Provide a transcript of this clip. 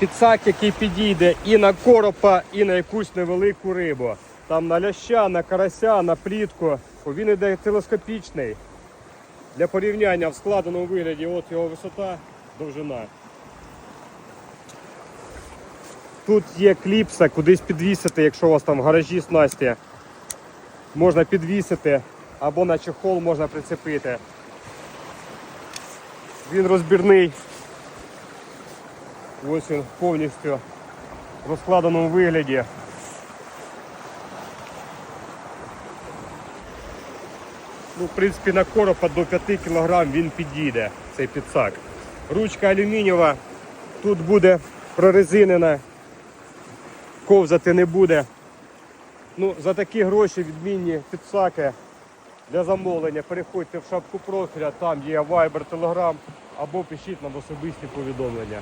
підсак, який підійде і на коропа, і на якусь невелику рибу. Там на ляща, на карася, на плітку. О, Він іде телескопічний. Для порівняння в складеному вигляді от його висота, довжина. Тут є кліпса, кудись підвісити, якщо у вас там в гаражі снасті. Можна підвісити або на чехол можна прицепити. Він розбірний. Ось він повністю в розкладеному вигляді. Ну, в принципі, на коропа до 5 кг він підійде, цей підсак. Ручка алюмінієва, тут буде прорезинена, ковзати не буде. Ну, за такі гроші відмінні підсаки для замовлення. Переходьте в шапку профіля, там є Viber, Telegram або пишіть нам особисті повідомлення.